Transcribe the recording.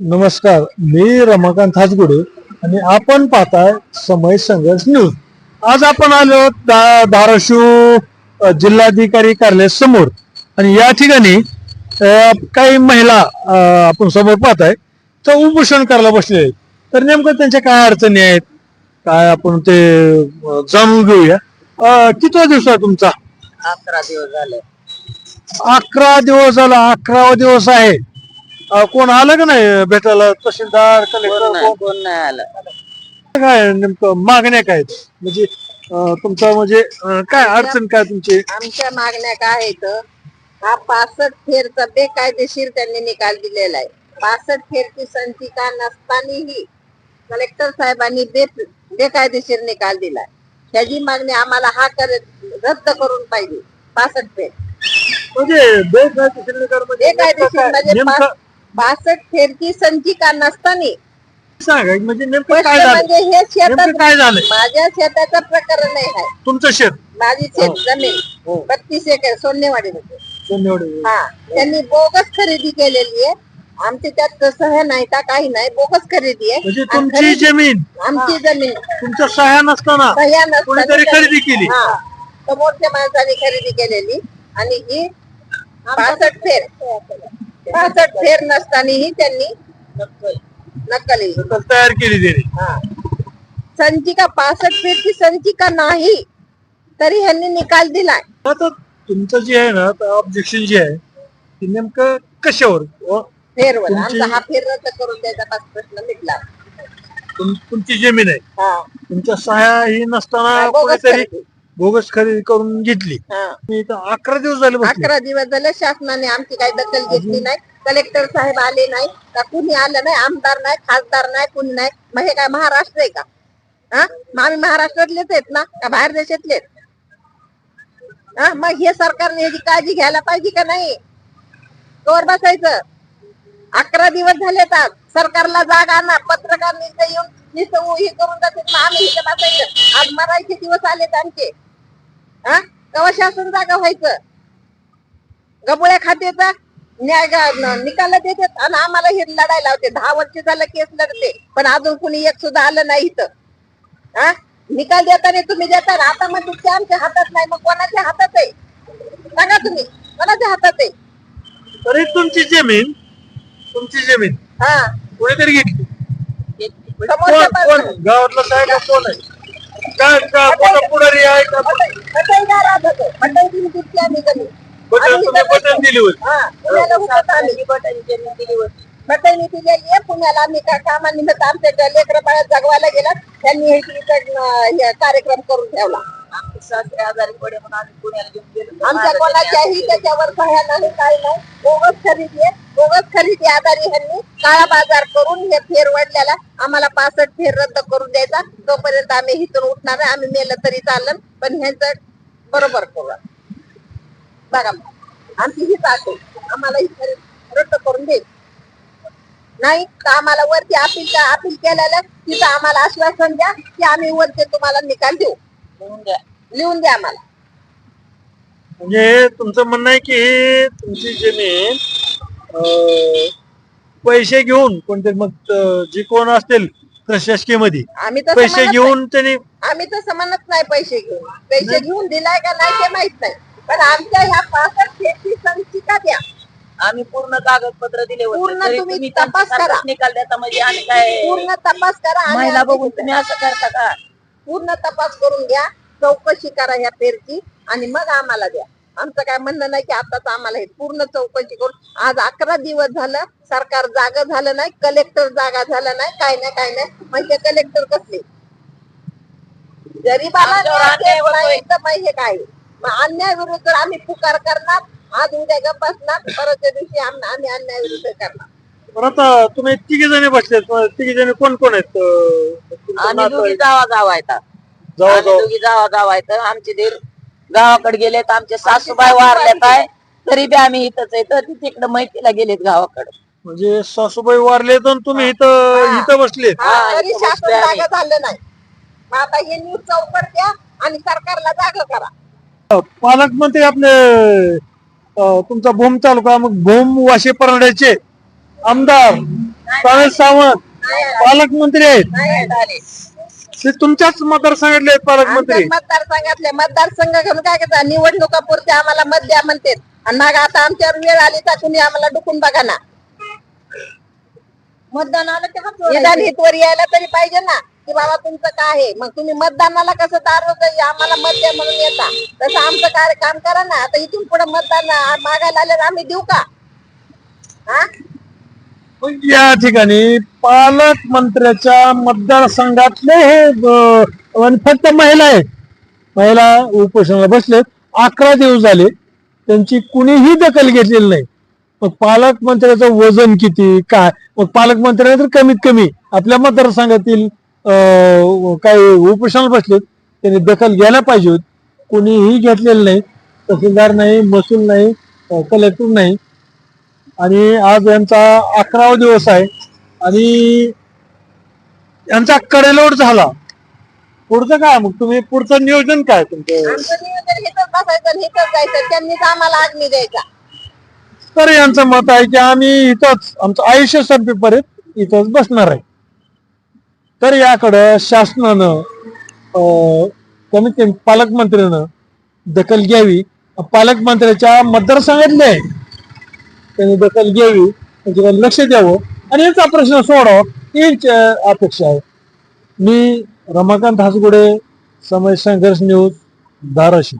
नमस्कार मी रमाकांत हाजगुडे आणि आपण पाहताय समय संघर्ष न्यूज. आज आपण आलो धाराशिव जिल्हाधिकारी कार्यालय समोर आणि या ठिकाणी काही महिला आपण समोर पाहताय तर उपोषण करायला बसले आहेत. तर नेमकं त्यांच्या काय अडचणी आहेत? काय आपण ते जाणून घेऊया. कितवा दिवस आहे तुमचा? अकरा दिवस झाले. अकरा दिवस झाला अकरावा दिवस आहे. अ, कोण आलं का नाही भेटायला? तहसीलदार कोण कलेक्टर नाही कोण? नाही आलं. काय नेमकं मागण्या काय आहेत? म्हणजे अं, तुमचं म्हणजे अं, काय अडचण काय तुमची? आमच्या मागण्या काय आहेत? हा पासष्ट फेरचा बेकायदेशीर त्यांनी निकाल दिलेला आहे. पासष्ट फेरची संचिका नसतानाही कलेक्टर साहेबांनी बे बेकायदेशीर निकाल दिलाय. त्याची मागणी आम्हाला हा कर रद्द करून पाहिजे. पासष्ट फेर. म्हणजे बेकायदेशीर निकाल म्हणजे बेकायदेशीर म्हणजे? नेमकं पासष्ट फेरची संचिका नसताना. म्हणजे नेमकं स्पष्ट काय झालं? म्हणजे हे नेमकं शेतात काय झालंय माझ्या शेताचं प्रकरण नाही आहे. तुमचं शेत? माझी हो. शेत जमीन बत्तीस एकर सोन्नेवाडी सोनेवाडी. हा. त्यांनी बोगस खरेदी केलेली आहे. आमची त्यात सह्या नाही का काही नाही. बोगस खरेदी आहे. म्हणजे आणि तुमची खरेदी- जमीन. आमची जमीन. तुमच्या सह्या नसताना सह्या नसताना कोणीतरी त्यांनी- खरेदी केली. हा. समोरच्या माणसाने खरेदी केलेली. आणि ही पासष्ट फेर. पासष्ट फेर नसतानाही त्यांनी नक्कली तर तयार केली त्याने. हा. संचिका पासष्ट फेरची संचिका नाही तरी ह्यांनी निकाल दिलाय. आता तुमचं जे आहे ना ऑब्जेक्शन जे आहे ते नेमकं कशावर? व फेरवर. तुमची- आमचा हा फेर रद्द करून द्यायचा पाच प्रश्न मिटला. तुम- तुमची जमीन आहे. हा. तुमच्या सह्या ही नसताना हा, बोगस कोणीतरी खरेदी. बोगस खरेदी करून घेतली. हा. मी इथं अकरा दिवस झाले बसले. अकरा दिवस झाले शासनाने आमची काही दखल घेतली नाही. कलेक्टर साहेब आले नाही. का कुणी आलं नाही? आमदार नाही खासदार नाही कुणी नाही. मग हे काय महाराष्ट्र आहे का? हा? मग आम्ही महाराष्ट्रातलेच आहेत ना? का बाहेर देशातले? हा? मग हे सरकारने याची काळजी घ्यायला पाहिजे का नाही? तोवर बसायचं. अकरा दिवस झालेत आज. सरकारला जाग आणा. पत्रकार नुसतं येऊन नुसतं हे करून जाते मग आम्ही इथं बसायचं. आज मरायचे दिवस आलेत आमचे. हा? कवा शासन जागा व्हायचं? गबुळ्या खात्याचा न्याय गा- न- निकाल देतात आणि आम्हाला हे लढायला लावते. दहा वर्ष झालं केस लढते. पण अजून कुणी एक सुद्धा आलं नाही इथं. हा? निकाल देताना तुम्ही देता. आता मग तुमच्या आमच्या हातात नाही. मग कोणाच्या हातात आहे? सांगा तुम्ही. कोणाच्या हातात आहे? तरी तुमची जमीन तुमची जमीन. हा. कोणीतरी घेतली. समोरच्या कोण कोण? बाजूला. गावातला साहेब कोण आहे? काय का कोणा पुढारी आहे का? बटन तुम्ही बटन दिली होती. हा बटाईने दिलेली आहे पुण्याला. आम्ही का कामानिमित्त आमच्या लेकर बाळा जगवायला गेला त्यांनी हे इथं, अं, हे कार्यक्रम आमच्या कोणाच्याही त्याच्यावर सह्या नाही काय नाही. बोगस खरेदी आहे. बोगस खरेदी आधारी ह्यांनी काळा बाजार करून हे फेर वाढल्याला आम्हाला पासष्ट फेर रद्द करून द्यायचा. तोपर्यंत आम्ही इथून उठणार आम्ही मेलं तरी चाललं. पण ह्यांचं बरोबर करू. बघा आमची हीच आहे. आम्हाला ही रद्द करून द्यायची नाही तर आम्हाला वरती अपील अपील केलेलं तिथं आम्हाला आश्वासन द्या की आम्ही वरती तुम्हाला निकाल देऊ. लिहून द्या द्या आम्हाला. म्हणजे तुमचं म्हणणं आहे की हे तुमची जमीन अं, पैसे घेऊन कोणते मग अं, जे कोण असतील प्रशासकीयमध्ये आम्ही तर पैसे घेऊन त्यांनी आम्ही तर समजत नाही पैसे घेऊन. पैसे घेऊन दिलाय का नाही ते माहीत नाही. पण आमच्या ह्या पासष्ट संचिका द्या. आम्ही पूर्ण कागदपत्र दिले होते पूर्ण तरी तुम्ही तपास करा. निकाल देता म्हणजे आम्ही काय पूर्ण तपास करा आणि महिला आमची बघून तुम्ही असं करता का? पूर्ण तपास करून घ्या. चौकशी करा ह्या फेरची आणि मग आम्हाला द्या. आमचं काय म्हणणं नाही की आताच आम्हाला हे पूर्ण चौकशी करून आज अकरा दिवस झालं सरकार जागा झालं नाही कलेक्टर जागा झालं नाही काय नाही काय नाही. म्हणजे कलेक्टर कसले? गरीबाला हे काय? मग अन्याय विरुद्ध आम्ही पुकार करणार आज उद्या गप्प बसणार परतच्या दिवशी आम- आम्ही अन्याय विरुद्ध करणार. पण आता तुम्ही तिघे जणी बसलेत मग तिघे जणी कोण कोण आहेत आम्ही? जावा जाव आहेत. जावा आम्ही जावा दोघी जावा जाव आहेत आमचे दीर गावाकडे गेलेत आमचे सासूबाई वारलेत आहे. तरी बी आम्ही इथंच आहे. तर तिकडे मैतीला गेलेत गावाकडे. म्हणजे सासूबाई वारले तर तुम्ही इथं इथं बसलेत. हा, हा, तरी इथं शासन बसलोय आम्ही. जागा झालं नाही. मग आता हे न्यूज चौकट द्या आणि सरकारला जागा करा. पालकमंत्री आपले अं, तुमचा भूम तालुका मग भूम वाशे परंड्याचे आमदार सावंत पालकमंत्री आहेत. नाही. ते तुमच्याच मतदारसंघातले आहेत पालकमंत्री. मतदारसंघातले मतदारसंघ घेऊन काय करतात निवडणुका पुरते आम्हाला मत द्या म्हणते. आणि मग आता आमच्यावर वेळ आली तर कुणी आम्हाला डुकून बघा ना. मतदान आलं निदान हितवर यायला तरी पाहिजे ना की बाबा तुमचं काय आहे? मग तुम्ही मतदानाला कसं दार आम्हाला मत द्या म्हणून येता. तसं आमचं कार्य काम करा ना. आता इथून पुढे मतदान मागायला आले आम्ही देऊ का? हा या ठिकाणी पालकमंत्र्याच्या मतदारसंघातले हे फक्त महिला आहेत. महिला उपोषणाला बसलेत अकरा दिवस झाले त्यांची कुणीही दखल घेतलेली नाही. मग पालकमंत्र्याचं वजन किती काय? मग पालकमंत्र्याने तर कमीत कमी आपल्या मतदारसंघातील काही उपोषणाला बसलेत त्यांनी दखल घ्यायला पाहिजे होती. कुणीही घेतलेलं नाही तहसीलदार नाही महसूल नाही कलेक्टर नाही. आणि आज यांचा अकरावा दिवस आहे. आणि यांचा कडेलोट झाला. पुढचं काय? मग तुम्ही पुढचं नियोजन काय तुमचं? आमचं नियोजन हिथंच बसायचं आणि हिथंच जायचं त्यांनीच आम्हाला आग्नी द्यायचा. तर यांचं मत आहे की आम्ही इथंच आमचं आयुष्य संपेपर्यंत इथंच बसणार आहे. तर याकडं शासनानं अं, कमीत कमी पालकमंत्र्यानं दखल घ्यावी. पालकमंत्र्याच्या मतदारसंघातले आहे त्यांनी दखल घ्यावी त्यांच्याकडे लक्ष द्यावं आणि याचा प्रश्न सोडावा हीच अपेक्षा आहे. मी रमाकांत हासगुडे समय संघर्ष न्यूज धाराशिव.